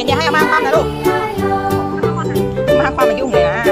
เขียนอย่าให้อามาความนะลูกมาความมายุ่งเลยนะ